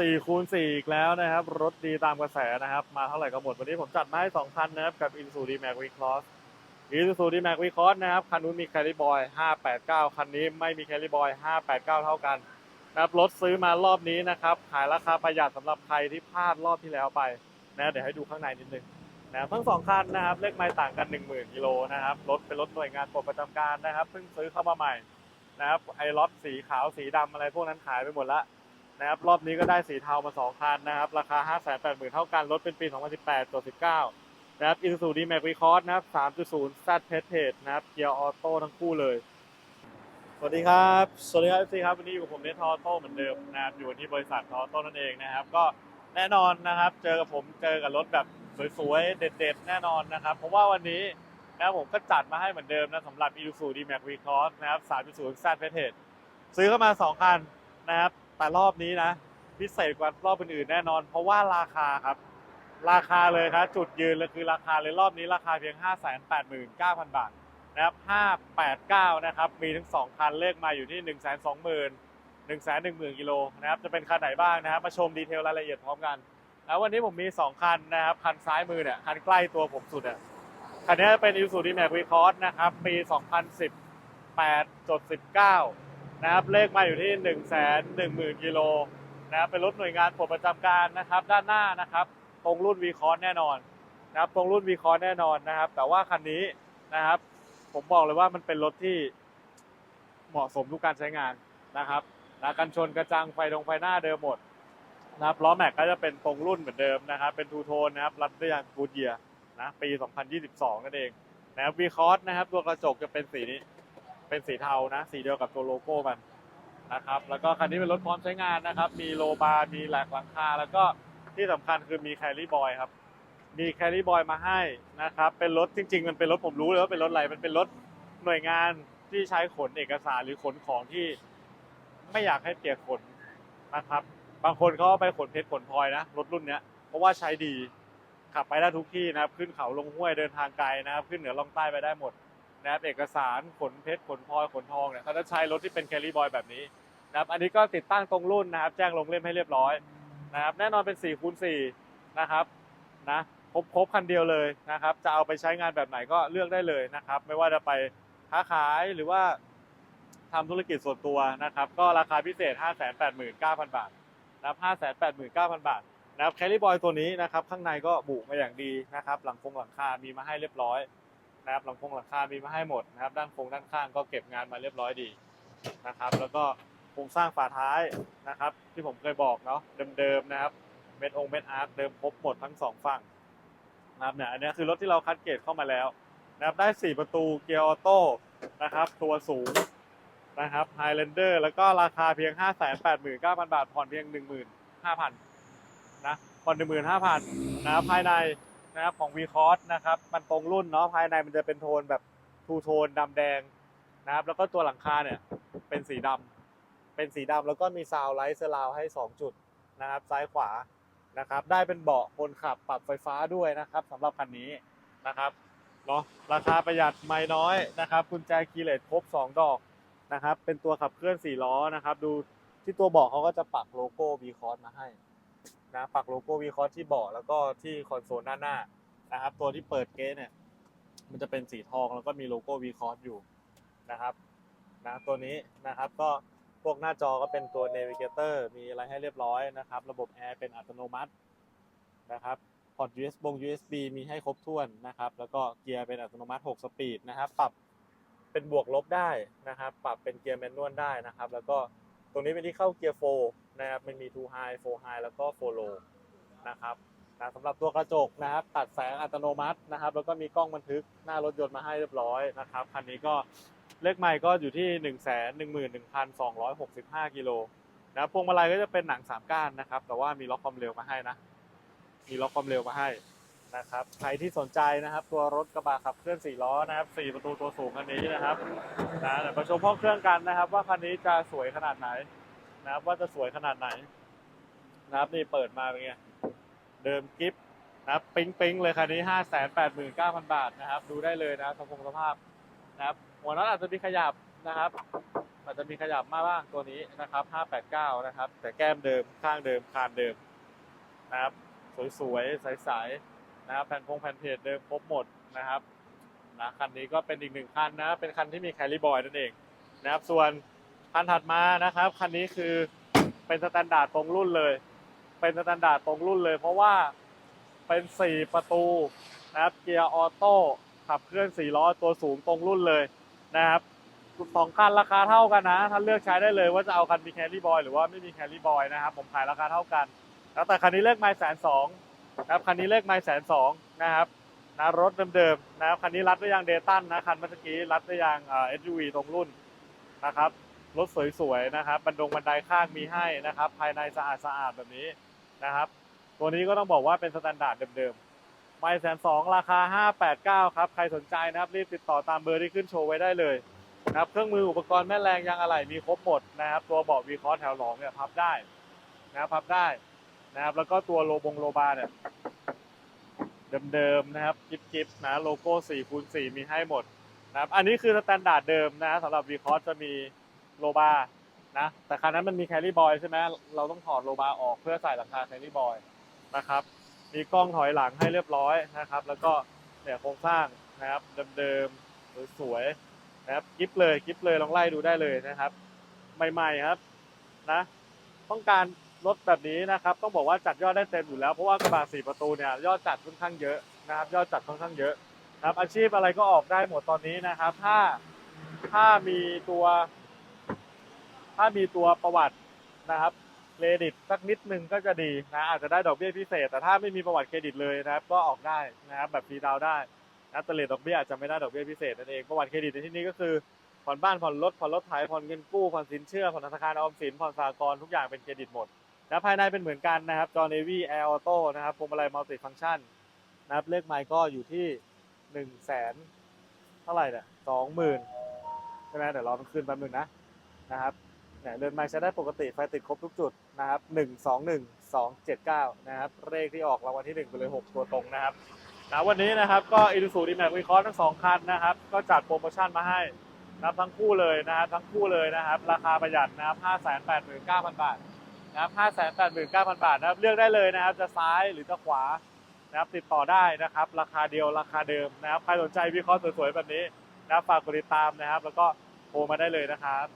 4คูณ4อีกแล้วนะครับ รถดีตามกระแสนะครับ มาเท่าไหร่ก็หมด วันนี้ผมจัดมาให้2คันนะครับ กับ i n s u d m a x v c r o s s i n s u d m a x v c r o s s นะครับ คันนู้นมี Carry Boy 589 คันนี้ไม่มี Carry Boy 589 เท่ากันนะครับรถซื้อมารอบนี้นะครับ ขายราคาประหยัดสำหรับใครที่พลาดรอบที่แล้วไปนะเดี๋ยวให้ดูข้างในนิดนึงนะครับทั้งสองคันนะครับเลขไม้ต่างกัน 10,000กิโลนะครับรถเป็นรถหน่วยงานปลดประจำการนะครับเพิ่งซื้อเข้ามาใหม่นะครับไอ้ล็อตสีขาวสีดำอะไรพวกนั้นขายไปหมดแล้ว นะครับรอบนี้ก็ได้สีเทามา 2 คันนะครับ ราคา 5 8 0 0 0 0 เท่ากันรถเป็นปี 2018 ตัว 19 นะครับ Isuzu D-Max Recross นะครับ 3.0 Z p e t e นะครับเกียร์ออโต้ทั้งคู่เลย สวัสดีครับ สวัสดีครับ FC ครับ วันนี้อยู่กับผมเนททอโต้เหมือนเดิมนะครับอยู่ที่บริษัททอโต้นั่นเองนะครับ ก็แน่นอนนะครับ เจอกับผมเจอกับรถแบบสวยๆ เด็ดๆ แน่นอนนะครับ เพราะว่าวันนี้นะครับผมก็จัดมาให้เหมือนเดิมนะสำหรับ Isuzu D-Max Recross นะครับ 3.0 Z p e t e ซื้อเข้ามา 2 คันนะครับ แต่รอบนี้นะ พิเศษกว่ารอบอื่นๆแน่นอน เพราะว่าราคาครับ ราคาเลยครับจุดยืนเลยคือราคาเลยรอบนี้ราคาเพียง 589,000 บาทนะครับ589 นะครับ มีทั้ง 2 คันเลขมาอยู่ที่ 120,000 110,000กิโลนะครับ จะเป็นคันไหนบ้างนะครับ มาชมดีเทลรายละเอียดพร้อมกัน แล้ววันนี้ผมมี 2 คันนะครับ คันซ้ายมือเนี่ย คันใกล้ตัวผมสุดอะ คันนี้เป็น Isuzu D-Max Recross นะครับ ปี 2018.19 นะครับเลขมาอยู่ที่ 110,000กิโลนะครับเป็นรถหน่วยงานปลดประจำการนะครับ ด้านหน้านะครับ ตรงรุ่น v c o s แน่นอนนะครับตรงรุ่น v c o s แน่นอนนะครับ แต่ว่าคันนี้นะครับ ผมบอกเลยว่ามันเป็นรถที่เหมาะสมทุกการใช้งานนะครับนะกันชนกระจังไฟตรงไฟหน้าเดิมหมดนะครับล้อแม็กก็จะเป็นตรงรุ่นเหมือนเดิมนะครับ เป็นทูโทนนะครับรัดด้วยยางกูดเยียนะปี 2022 นั่นเองนะครับวีคอสนะครับตัวกระจกจะเป็นสีนี้ เป็นสีเทานะ สีเดียวกับตัวโลโก้มันนะครับ แล้วก็คันนี้เป็นรถพร้อมใช้งานนะครับ มีโลบาร์มีแหลกหลังคา แล้วก็ที่สำคัญคือมีแคลรี่บอยครับ มีแคลรี่บอยมาให้นะครับ เป็นรถจริง ๆ มันเป็นรถผมรู้เลยว่าเป็นรถอะไร มันเป็นรถหน่วยงานที่ใช้ขนเอกสารหรือขนของที่ไม่อยากให้เปียกฝนนะครับ บางคนเขาเอาไปขนเพชรขนพลอยนะรถรุ่นเนี้ยเพราะว่าใช้ดีขับไปได้ทุกที่นะครับ ขึ้นเขาลงห้วยเดินทางไกลนะครับ ขึ้นเหนือล่องใต้ไปได้หมด นะครับเอกสารขนเพชรขนพลอยขนทองเนี่ยเขาจะใช้รถที่เป็นแคลรี่บอยแบบนี้นะครับอันนี้ก็ติดตั้งตรงรุ่นนะครับ แจ้งลงเล่มให้เรียบร้อยนะครับแน่นอนเป็น4คูณ4นะครับนะครบครบคันเดียวเลยนะครับ จะเอาไปใช้งานแบบไหนก็เลือกได้เลยนะครับ ไม่ว่าจะไปค้าขายหรือว่าทำธุรกิจส่วนตัวนะครับ ก็ราคาพิเศษ 589,000 บาทนะครับ589,000 บาทนะครับแคลรี่บอยตัวนี้นะครับ ข้างในก็บุมาอย่างดีนะครับ หลังคงหลังคา มีมาให้เรียบร้อย นะครับหลังคงหลังคามีมาให้หมดนะครับ ด้านโครงด้านข้างก็เก็บงานมาเรียบร้อยดีนะครับ แล้วก็โครงสร้างฝาท้ายนะครับ ที่ผมเคยบอกเนาะเดิมๆนะครับเม็ดองเม็ดอาร์ตเดิมครบหมดทั้งสองฝั่งนะครับเนี่ยอันนี้คือรถที่เราคัดเกรดเข้ามาแล้วนะครับได้ 4 ประตูเกียร์ออโต้นะครับ ตัวสูงนะครับไฮแลนเดอร์แล้วก็ราคาเพียง 589,000 บาทผ่อนเพียง 15,000นะผ่อน15,000นะครับภายใน นะครับของ v c o s นะครับ มันตรงรุ่นเนาะภายในมันจะเป็นโทนแบบทูโทนดำแดงนะครับ แล้วก็ตัวหลังคาเนี่ยเป็นสีดำเป็นสีดำแล้วก็มีซาวไลท์เซราวให้ 2 จุดนะครับ ซ้ายขวานะครับ ได้เป็นเบาะคนขับปรับไฟฟ้าด้วยนะครับสำหรับคันนี้นะครับเนาะราคาประหยัดไม่น้อยนะครับกุญแจคีย์เลสครบ 2 ดอกนะครับ เป็นตัวขับเคลื่อน 4 ล้อนะครับ ดูที่ตัวเบาะเขาก็จะปักโลโก้ v c o s มาให้ นะปักโลโก้ v c o s ที่เบาะแล้วก็ที่คอนโซลด้านหน้านะครับตัวที่เปิดเกตเนี่ยมันจะเป็นสีทองแล้วก็มีโลโก้ v c o s อยู่นะครับนะตัวนี้นะครับก็พวกหน้าจอก็เป็นตัว Navigator มีอะไรให้เรียบร้อยนะครับ ระบบแอร์เป็นอัตโนมัตินะครับพอร์ต USB USB มีให้ครบถ้วนนะครับ แล้วก็เกียร์เป็นอัตโนมัติ 6 สปีดนะครับ ปรับเป็นบวกลบได้นะครับ ปรับเป็นเกียร์แมนนวลได้นะครับ แล้วก็ตรงนี้เป็นที่เข้าเกียร์4 นะครับมันมี2 high 4 high แล้วก็4 low นะครับนะสำหรับตัวกระจกนะครับตัดแสงอัตโนมัตินะครับ แล้วก็มีกล้องบันทึกหน้ารถยนต์มาให้เรียบร้อยนะครับคันนี้ก็เลขใหม่ก็อยู่ที่ 1 1 1 2 6 5กิโลนะครับพวงมาลัยก็จะเป็นหนัง3ก้านนะครับ แต่ว่ามีล็อกความเร็วมาให้นะ มีล็อกความเร็วมาให้นะครับใครที่สนใจนะครับ ตัวรถกระบะขับเคลื่อน4ล้อนะครับ4ประตูตัวสูงคันนี้นะครับนะเดี๋ยวมาชมห้องเครื่องกันนะครับ ว่าคันนี้จะสวยขนาดไหน นะครับว่าจะสวยขนาดไหน นะครับนี่เปิดมาเป็นไงเดิมกิฟนะครับปิ๊งปิงๆเลยคันนี้589,000บาทนะครับ ดูได้เลยนะสภาพสภาพนะครับ หัวน็อตอาจจะมีขยับนะครับ อาจจะมีขยับมาบ้างตัวนี้นะครับ589นะครับ แต่แก้มเดิมข้างเดิมคานเดิมนะครับ สวยๆใสๆนะครับแผ่นพงแผ่นเพจเดิมครบหมดนะครับนะคันนี้ก็เป็นอีกหนึ่งคันนะเป็นคันที่มีแคลิบอยนั่นเองนะครับส่วน คันถัดมานะครับคันนี้คือเป็นสแตนดาร์ดตรงรุ่นเลย เป็นสแตนดาร์ดตรงรุ่นเลย เพราะว่าเป็น 4 ประตูนะครับเกียร์ออโต้ขับเคลื่อน4ล้อตัวสูงตรงรุ่นเลยนะครับสองคันราคาเท่ากันนะท่านเลือกใช้ได้เลยว่าจะเอาคันมีแคลรี่บอยหรือว่าไม่มีแคลรี่บอยนะครับผมขายราคาเท่ากัน แล้วแต่คันนี้เลขไมล์แสนสองนะครับคันนี้เลขไมล์แสนสองนะครับนะรถเดิมๆนะครับคันนี้รัดด้วยยางเดตันนะคันเมื่อกี้รัดด้วยยางเอ่อ SUV ตรงรุ่นนะครับ รถสวยๆนะครับ บันดงบันไดข้างมีให้นะครับ ภายในสะอาดสะอาดๆแบบนี้นะครับ ตัวนี้ก็ต้องบอกว่าเป็นสแตนดาร์ดเดิมๆไมล์แสนสองราคา 589 ครับ ใครสนใจนะครับ รีบติดต่อตามเบอร์ที่ขึ้นโชว์ไว้ได้เลยนะครับ เครื่องมืออุปกรณ์แม่แรงยางอะไหล่มีครบหมดนะครับ ตัวเบาะวีคอร์แถวหลองเนี่ยพับได้นะครับพับได้นะครับ แล้วก็ตัวโลบงโลบาเนี่ยเดิมๆนะครับกิฟกิฟนะโลโก้4คูณ4มีให้หมดนะครับ อันนี้คือสแตนดาร์ดเดิมนะสำหรับวีคอร์จะมี โลบานะแต่คันนั้นมันมีแคลรี่บอยใช่ไหมเราต้องถอดโลบาออกเพื่อใส่หลังคาแคลรี่บอยนะครับมีกล้องถอยหลังให้เรียบร้อยนะครับ แล้วก็เนี่ยโครงสร้างนะครับเดิมๆสวยๆนะครับกิฟเลยกิฟเลยลองไล่ดูได้เลยนะครับ ใหม่ๆครับนะต้องการรถแบบนี้นะครับต้องบอกว่าจัดยอดได้เต็มอยู่แล้วเพราะว่ากระบะสี่ประตูเนี่ยยอดจัดค่อนข้างเยอะนะครับ ยอดจัดค่อนข้างเยอะนะครับอาชีพอะไรก็ออกได้หมดตอนนี้นะครับ ถ้าถ้ามีตัว ถ้ามีตัวประวัตินะครับเครดิตสักนิดนึงก็จะดีนะอาจจะได้ดอกเบี้ยพิเศษ แต่ถ้าไม่มีประวัติเครดิตเลยนะครับ ก็ออกได้นะครับแบบฟรีดาวได้นะแต่เลทดอกเบี้ยอาจจะไม่ได้ดอกเบี้ยพิเศษนั่นเองประวัติเครดิตในที่นี้ก็คือผ่อนบ้านผ่อนรถผ่อนรถไถผ่อนเงินกู้ผ่อนสินเชื่อผ่อนธนาคารออมสินผ่อนสหกรณ์ทุกอย่างเป็นเครดิตหมดนะภายในเป็นเหมือนกันนะครับจอเนวี่แอร์ออโต้นะครับพวงมาลัยมัลติฟังก์ชันนะครับเลขไมล์ก็อยู่ที่หนึ่งแสนเท่าไหร่เนี่ยสองหมื่นใช่ไหมเดี๋ยวราต้องคืนแป๊บหนึงนะนะครับ เนี่ยเดินมล์ใช้ได้ปกติไฟติดครบทุกจุดนะครับหนึ่งสองหนึ่งสองเจ็ดเก้านะครับเลขที่ออกรางวัลที่หนึ่งไปเลยหกตัวตรงนะครับนะวันนี้นะครับก็อิ u ูสูดีแม็กวีคอร์ทั้งสองคันนะครับ ก็จัดโปรโมชั่นมาให้นะครับทั้งคู่เลยนะครับทั้งคู่เลยนะครับ ราคาประหยัดนะครับ589,000บาทนะครับ589,000บาทนะครับเลือกได้เลยนะครับจะซ้ายหรือจะขวานะครับติดต่อได้นะครับ ราคาเดียวราคาเดิมนะครับใครสนใจวิเคราะห์สวยๆแบบนี้นะฝากกดติดตามนะครับ แล้วก็โทรมาได้เลยนะครับ